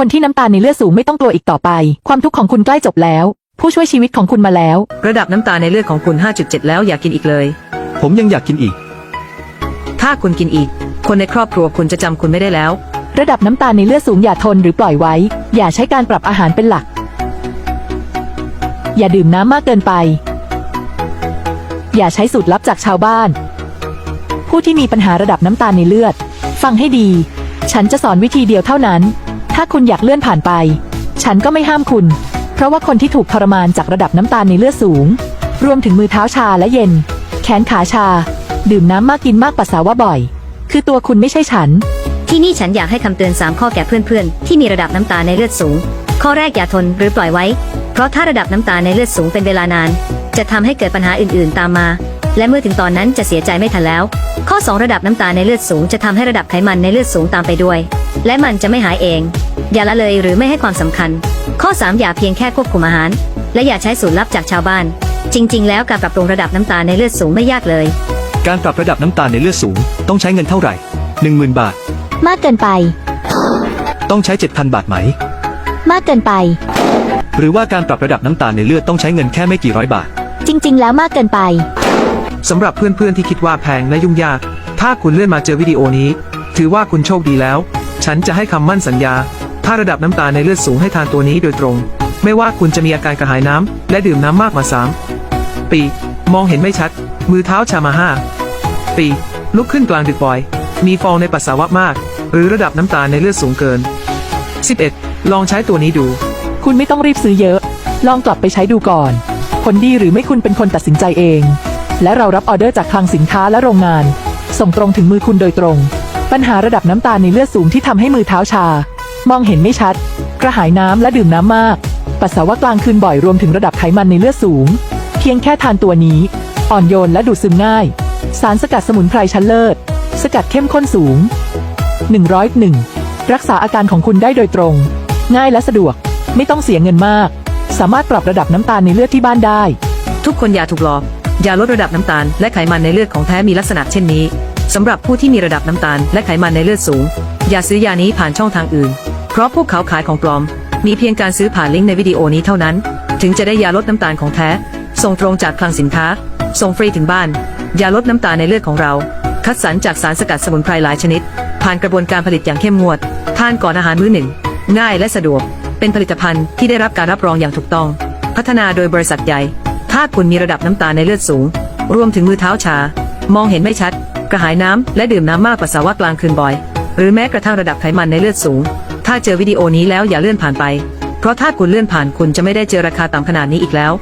คนที่น้ำตาลในเลือดสูงไม่ต้องกลัวอีกต่อไป ความทุกข์ของคุณใกล้จบแล้ว ผู้ช่วยชีวิตของคุณมาแล้ว ระดับน้ำตาลในเลือดของคุณ 5.7 แล้วอย่ากินอีกเลย ผมยังอยากกินอีก ถ้าคุณกินอีก คนในครอบครัวคุณจะจำคุณไม่ได้แล้ว ระดับน้ำตาลในเลือดสูงอย่าทนหรือปล่อยไว้ อย่าใช้การปรับอาหารเป็นหลัก อย่าดื่มน้ำมากเกินไป อย่าใช้สูตรลับจากชาวบ้าน ผู้ที่มีปัญหาระดับน้ำตาลในเลือด ฟังให้ดี ฉันจะสอนวิธีเดียวเท่านั้น ถ้าคุณอยากเลื่อนผ่านไป ฉันก็ไม่ห้ามคุณ เพราะว่าคนที่ถูกทรมานจากระดับน้ำตาลในเลือดสูง รวมถึงมือเท้าชาและเย็น แขนขาชา ดื่มน้ำมากกินมากปัสสาวะบ่อย คือตัวคุณไม่ใช่ฉัน ที่นี่ฉันอยากให้คำเตือน 3 ข้อแก่เพื่อนๆ ที่มีระดับน้ำตาลในเลือดสูง ข้อแรกอย่าทนหรือปล่อยไว้ เพราะถ้าระดับน้ำตาลในเลือดสูงเป็นเวลานาน จะทำให้เกิดปัญหาอื่นๆ ตามมา และเมื่อถึงตอนนั้นจะเสียใจไม่ทันแล้ว ข้อ 2 ระดับน้ำตาลในเลือดสูงจะทำให้ระดับไขมันในเลือดสูงตามไปด้วย และมันจะไม่หายเอง อย่าละเลยหรือไม่ให้ความสำคัญ ข้อ 3 อย่าเพียงแค่ควบคุมอาหาร และอย่าใช้สูตรลับจากชาวบ้าน จริง ๆ แล้วการปรับปรุงระดับน้ำตาลในเลือดสูงไม่ยากเลย การปรับระดับน้ำตาลในเลือดสูง ต้องใช้เงินเท่าไหร่ 10,000 บาท มากเกินไป ต้องใช้ 7,000 บาทไหม มากเกินไป หรือว่าการปรับระดับน้ำตาลในเลือดต้องใช้เงินแค่ไม่กี่ร้อยบาท จริง ๆ แล้วมากเกินไปสำหรับเพื่อนๆที่คิดว่าแพงและยุ่งยาก ถ้าคุณเลื่อนมาเจอวิดีโอนี้ ถือว่าคุณโชคดีแล้ว ฉันจะให้คำมั่นสัญญา ถ้าระดับน้ำตาในเลือดสูงให้ทานตัวนี้โดยตรง ไม่ว่าคุณจะมีอาการกระหายน้ำและดื่มน้ำมากกว่า3ปี มองเห็นไม่ชัด มือเท้าชามาห้าปี ลุกขึ้นกลางดึกบ่อย มีฟองในปัสสาวะมาก หรือระดับน้ำตาในเลือดสูงเกิน 11. ลองใช้ตัวนี้ดู คุณไม่ต้องรีบซื้อเยอะ ลองกลับไปใช้ดูก่อน ผลดีหรือไม่คุณเป็นคนตัดสินใจเอง และเรารับออเดอร์จากคลังสินค้าและโรงงาน ส่งตรงถึงมือคุณโดยตรง ปัญหาระดับน้ำตาลในเลือดสูงที่ทำให้มือเท้าชา มองเห็นไม่ชัด กระหายน้ำและดื่มน้ำมาก ปัสสาวะกลางคืนบ่อยรวมถึงระดับไขมันในเลือดสูง เพียงแค่ทานตัวนี้ อ่อนโยนและดูดซึมง่าย สารสกัดสมุนไพรชั้นเลิศ สกัดเข้มข้นสูง 101 รักษาอาการของคุณได้โดยตรง ง่ายและสะดวก ไม่ต้องเสียเงินมาก สามารถปรับระดับน้ำตาลในเลือดที่บ้านได้ ทุกคนอย่าถูกหลอกอย่าลดระดับน้ำตาลและไขมันในเลือดของแท้มีลักษณะเช่นนี้ สำหรับผู้ที่มีระดับน้ำตาลและไขมันในเลือดสูง อย่าซื้อยานี้ผ่านช่องทางอื่น เพราะพวกเขาขายของปลอม มีเพียงการซื้อผ่านลิงก์ในวิดีโอนี้เท่านั้น ถึงจะได้ยาลดน้ำตาลของแท้ ส่งตรงจากคลังสินค้า ส่งฟรีถึงบ้าน ยาลดน้ำตาลในเลือดของเรา คัดสรรจากสารสกัดสมุนไพรหลายชนิด ผ่านกระบวนการผลิตอย่างเข้มงวด ทานก่อนอาหารมื้อหนึ่ง ง่ายและสะดวก เป็นผลิตภัณฑ์ที่ได้รับการรับรองอย่างถูกต้อง พัฒนาโดยบริษัทใหญ่ ถ้าคุณมีระดับน้ำตาลในเลือดสูง รวมถึงมือเท้าชา มองเห็นไม่ชัด กระหายน้ำ และดื่มน้ำมากปัสสาวะกลางคืนบ่อย หรือแม้กระทั่งระดับไขมันในเลือดสูง ถ้าเจอวิดีโอนี้แล้วอย่าเลื่อนผ่านไป เพราะถ้าคุณเลื่อนผ่านคุณจะไม่ได้เจอราคาต่ำขนาดนี้อีกแล้ว